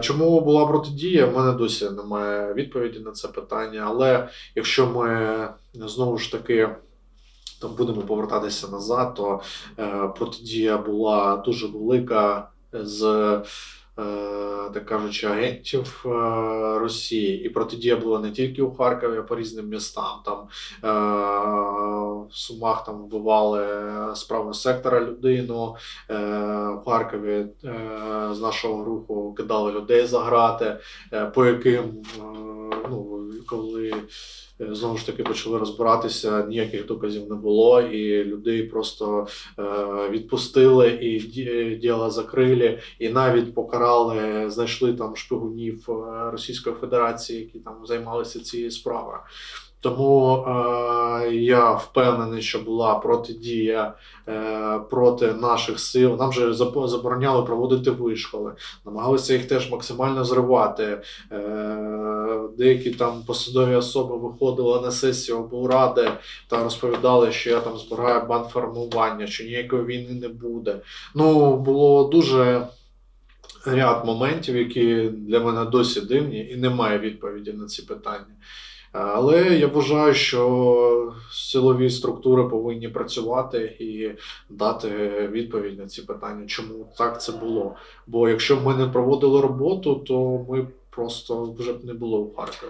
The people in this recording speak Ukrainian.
Чому була протидія? В мене досі немає відповіді на це питання. Але якщо ми знову ж таки там будемо повертатися назад, то е, протидія була дуже велика з, е, так кажучи, агентів е, Росії. І протидія була не тільки у Харкові, а по різним містам. Там е, в Сумах там вбивали з правого сектора людину. Е, в Харкові з нашого руху кидали людей за грати, по яким ну, коли е, знову ж таки почали розбиратися, ніяких доказів не було, і людей просто е, відпустили і ді- діло закрили, і навіть покарали, знайшли там шпигунів е, Російської Федерації, які там займалися цією справою. Тому е, я впевнений, що була протидія е, проти наших сил. Нам же забороняли проводити вишколи, намагалися їх теж максимально зривати. Е, деякі там посадові особи виходили на сесію облради та розповідали, що я там збираю бандформування, що ніякої війни не буде. Ну, було дуже ряд моментів, які для мене досі дивні, і немає відповіді на ці питання. Але я вважаю, що силові структури повинні працювати і дати відповідь на ці питання, чому так це було. Бо якщо б ми не проводили роботу, то ми просто вже б не було в Харкові.